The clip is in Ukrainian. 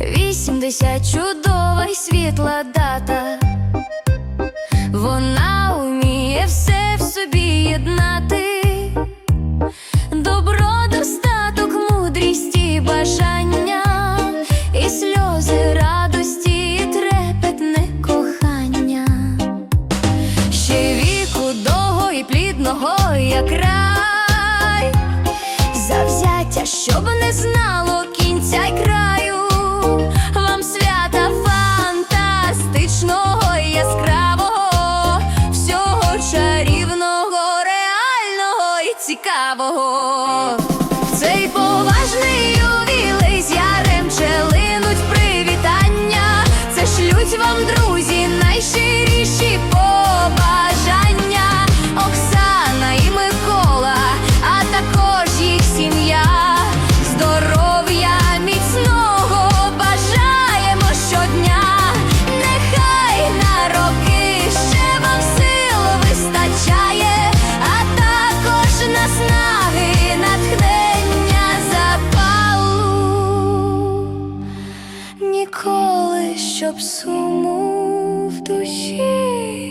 Вісімдесят чудова й світла дата. Вона вміє все в собі єднати. І плідного, як рай, завзяття, щоб не знало кінця й краю, вам свята фантастичного яскравого, всього чарівного, реального і цікавого. Цей поважний ювілей з ярем челинуть привітання. Це шлють вам, друзі, найщиріші побажання. Щоб суму в душі